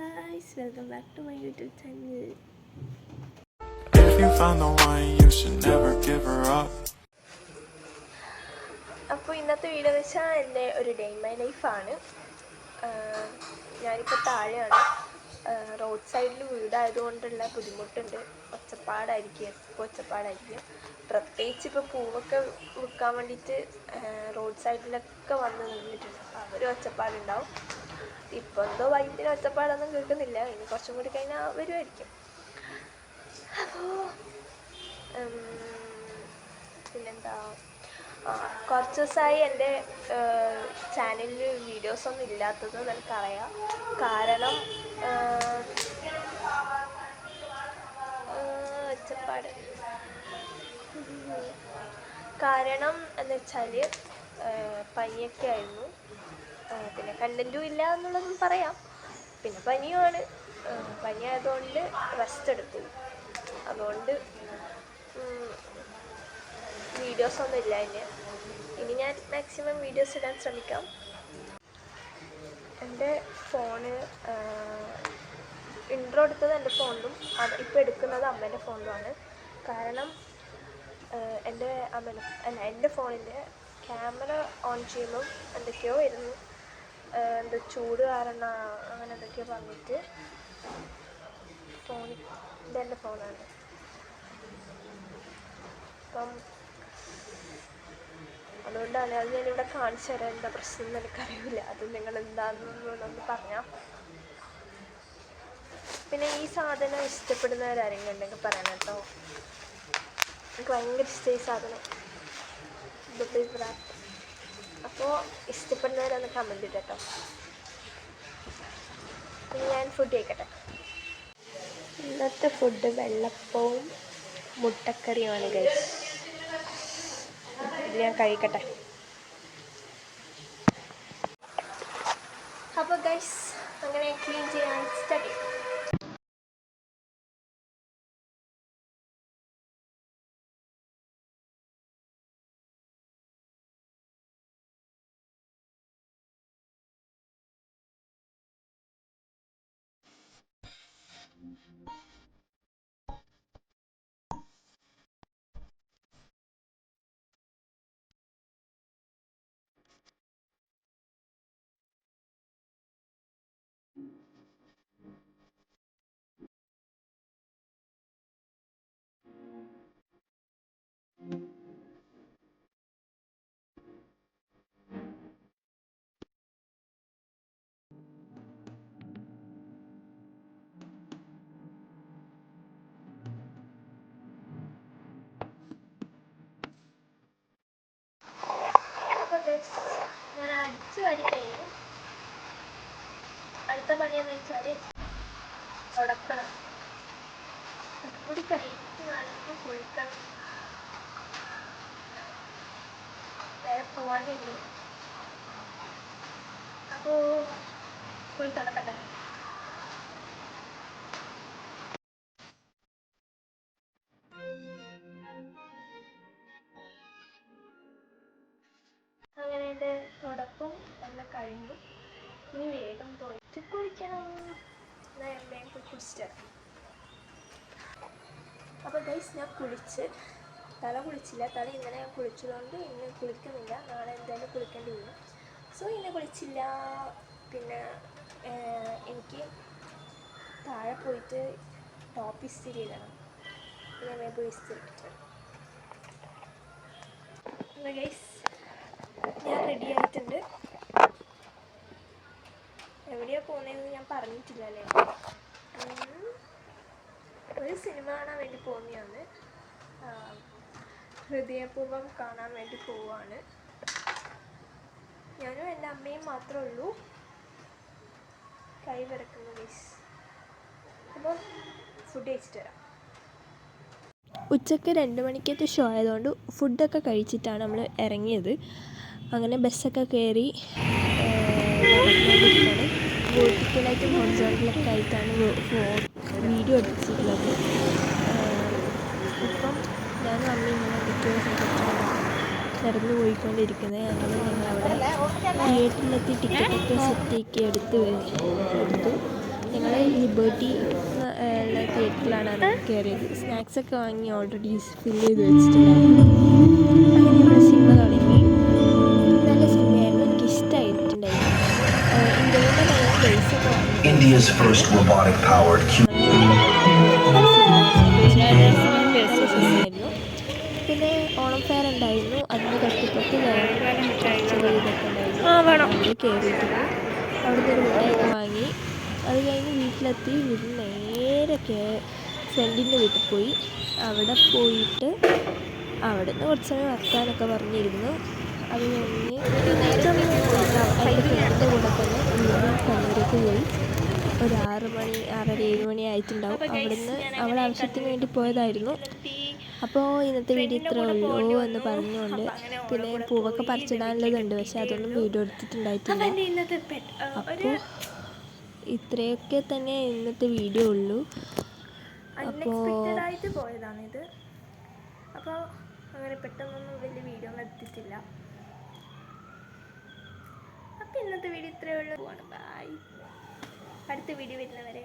guys, welcome back to my YouTube channel. If you found the one, you should never give her up. അപ്പോൾ ഇന്നത്തെ video എന്ന് വെച്ചാൽ എന്റെ ഒരു day my ലൈഫാണ് ഞാനിപ്പോൾ താഴെയാണ്. റോഡ് സൈഡിൽ വീടായതുകൊണ്ടുള്ള ബുദ്ധിമുട്ടുണ്ട്. ഒച്ചപ്പാടായിരിക്കും എപ്പോൾ ഒച്ചപ്പാടായിരിക്കും. പ്രത്യേകിച്ച് ഇപ്പോൾ പൂവൊക്കെ വിൽക്കാൻ വേണ്ടിയിട്ട് റോഡ് സൈഡിലൊക്കെ വന്ന് നിന്നിട്ടുണ്ട്. അപ്പോൾ അവർ ഒച്ചപ്പാടുണ്ടാവും. ഇപ്പോൾ എന്തോ വൈദ്യുതി ഒച്ചപ്പാടൊന്നും കേൾക്കുന്നില്ല. ഇനി കുറച്ചും കൂടി കഴിഞ്ഞാൽ വരുമായിരിക്കും അപ്പോൾ പിന്നെന്താ? കുറച്ച് ദിവസമായി എന്റെ ചാനലിൽ വീഡിയോസ് ഒന്നും ഇല്ലാത്തത് എനിക്കറിയാം കാരണം ഒറ്റപ്പാട് കാരണം എന്ന് വെച്ചാൽ പനിയൊക്കെ ആയിരുന്നു. പിന്നെ കണ്ടന്റും ഇല്ല എന്നുള്ളതും പറയാം. പിന്നെ പനിയുമാണ് ആ, പനി ആയതുകൊണ്ട് റെസ്റ്റ് എടുത്തു. അതുകൊണ്ട് വീഡിയോസ് ഒന്നും ഇല്ല ഇനി. ഇനി ഞാൻ മാക്സിമം വീഡിയോസ് ഇടാൻ ശ്രമിക്കാം. എന്റെ ഫോണ് ഇൻട്രോ എടുത്തത് എന്റെ ഫോണിലും ഇപ്പോൾ എടുക്കുന്നത് അമ്മേന്റെ ഫോണിലുമാണ് കാരണം എന്റെ അമ്മേന്റെ അല്ല എന്റെ ഫോണിന്റെ ക്യാമറ ഓൺ ചെയ്യുമ്പം എന്തൊക്കെയോ വരുന്നു. എന്താ ചൂട് കാരണം അങ്ങനെ എന്തൊക്കെയോ പറഞ്ഞിട്ട് ഫോൺ ഇതെന്റെ ഫോണാണ്. അപ്പം അതുകൊണ്ടാണ് അത് ഞാനിവിടെ കാണിച്ചു തരാം എന്താ പ്രശ്നം എന്ന് എനിക്കറിയില്ല. അത് നിങ്ങൾ എന്താണെന്നൊന്ന് പറഞ്ഞാൽ പിന്നെ ഈ സാധനം ഇഷ്ടപ്പെടുന്നവരാരെങ്കിലും ഉണ്ടെങ്കിൽ പറയണം കേട്ടോ. എനിക്ക് ഭയങ്കര ഇഷ്ടമായി ഈ സാധനം. റാപ്പ് അപ്പോൾ ഇഷ്ടപ്പെടുന്നവരൊന്ന് കമന്റ് ഇട്ടോ ഞാൻ ഫുഡ് കഴിക്കട്ടെ. ഇന്നത്തെ ഫുഡ് വെള്ളപ്പവും മുട്ടക്കറിയുമാണ് കഴിച്ചത് ഇത് ഞാൻ കഴിക്കട്ടെ. അപ്പോൾ ഗൈസ് അങ്ങനെ ക്ലീൻ ചെയ്യാൻ സ്റ്റാർട്ട് ചെയ്യും ഗൈസ് ഞാൻ അടിച്ചു വരി അടുത്ത പണിയെന്ന് വെച്ചാൽ തുടക്കണം കൂടി കഴിഞ്ഞ് വേണം കുളിക്കണം അപ്പോൾ കുളി തുടക്കട്ടെ. ഗൈസ് ഞാൻ കുളിച്ച് തല കുളിച്ചില്ല. തല ഇന്നലെ ഞാൻ കുളിച്ചതുകൊണ്ട് ഇന്ന് കുളിക്കുന്നില്ല. നാളെ എന്തായാലും കുളിക്കേണ്ടി വരും. സോ ഇന്ന് കുളിച്ചില്ല. പിന്നെ എനിക്ക് താഴെ പോയിട്ട് ടോപ്പ് ഇസ്തിരി ഇടണം. ഞാൻ വേഗം പോയി ഇസ്തിരി ഗൈസ് ഞാൻ റെഡി ആയിട്ടുണ്ട്. എവിടെയാണ് പോകുന്നതെന്ന് ഞാൻ പറഞ്ഞിട്ടില്ല അല്ലേ. ഒരു സിനിമ കാണാൻ വേണ്ടി പോകുന്നതാണ് ഹൃദയപൂർവം കാണാൻ വേണ്ടി പോവാണ് ഞാനും എന്റെ അമ്മയും മാത്രമേ ഉള്ളൂ. കൈ വിറക്കുന്നു ഗൈസ് അപ്പോൾ ഫുഡ് കഴിച്ചിട്ട് വരാം. ഉച്ചയ്ക്ക് രണ്ട് മണിക്കത്തെ ഷോ ആയതുകൊണ്ട് ഫുഡൊക്കെ കഴിച്ചിട്ടാണ് നമ്മൾ ഇറങ്ങിയത്. അങ്ങനെ ബസ്സൊക്കെ കയറി വേർട്ടിക്കലായിട്ടും ഹോറിസോണ്ടലൊക്കെ ആയിട്ടാണ് വീഡിയോ എടുത്തിട്ടുള്ളത്. ഇപ്പം ഞാൻ അമ്മ ഇങ്ങനെ എന്തൊക്കെയോ നടന്നു പോയിക്കൊണ്ടിരിക്കുന്നത്. അങ്ങനെ ഞങ്ങളവിടെ തിയേറ്ററിലെത്തി ടിക്കറ്റൊക്കെ സെറ്റാക്കി എടുത്ത് എടുത്തു. ഞങ്ങൾ ലിബേർട്ടി ഉള്ള തിയേറ്ററിലാണ് കയറിയത്. സ്നാക്സൊക്കെ വാങ്ങി ഓൾറെഡി ഫില്ല് ചെയ്ത് വെച്ചിട്ടുണ്ടായിരുന്നു. അങ്ങനെ നമ്മൾ സിനിമ തുടങ്ങി. നല്ല സിനിമയായിരുന്നു എനിക്ക് ഇഷ്ടമായിട്ടുണ്ടായിരുന്നു ഇന്ത്യയുടെ വാങ്ങി. India's first robotic powered ചെറിയ വേണം. അവിടുന്ന് ഒരു വാങ്ങി. അത് കഴിഞ്ഞ് വീട്ടിലെത്തി. വീട്ടിൽ നേരെ കേ ഫ്രണ്ടിന്റെ വീട്ടിൽ പോയി. അവിടെ പോയിട്ട് അവിടെ നിന്ന് കുറച്ച് സമയം വർത്താനൊക്കെ പറഞ്ഞിരുന്നു. അത് കഴിഞ്ഞ് എന്റെ ഫ്രണ്ടിന്റെ കൂടെ തന്നെ വീണ്ടും കണ്ണൂരേക്ക് പോയി. ഒരു ആറ് മണി ആറര ഏഴ് മണി ആയിട്ടുണ്ടാവും. അവിടുന്ന് അവളെ ആവശ്യത്തിന് വേണ്ടി പോയതായിരുന്നു. അപ്പോൾ ഇന്നത്തെ വീഡിയോ ഇത്രേ ഉള്ളൂ. എന്ന് പറഞ്ഞുകൊണ്ട് പിന്നെ പൂവൊക്കെ പറിച്ചിടാനുള്ളതുണ്ട് പക്ഷെ അതൊന്നും വീഡിയോ എടുത്തിട്ടുണ്ടായിട്ടില്ല. അപ്പോൾ ഇത്രയൊക്കെ തന്നെ ഇന്നത്തെ വീഡിയോ ഉള്ളൂ. അപ്പോൾ പോയതാണിത് അപ്പോൾ അങ്ങനെ പെട്ടെന്നൊന്നും വലിയ വീഡിയോ ഒന്നും എടുത്തിട്ടില്ല. അപ്പോൾ ഇന്നത്തെ വീഡിയോ ഇത്രയേ ഉള്ളൂ. ബൈ അടുത്ത വീഡിയോ വരുന്നവരെ.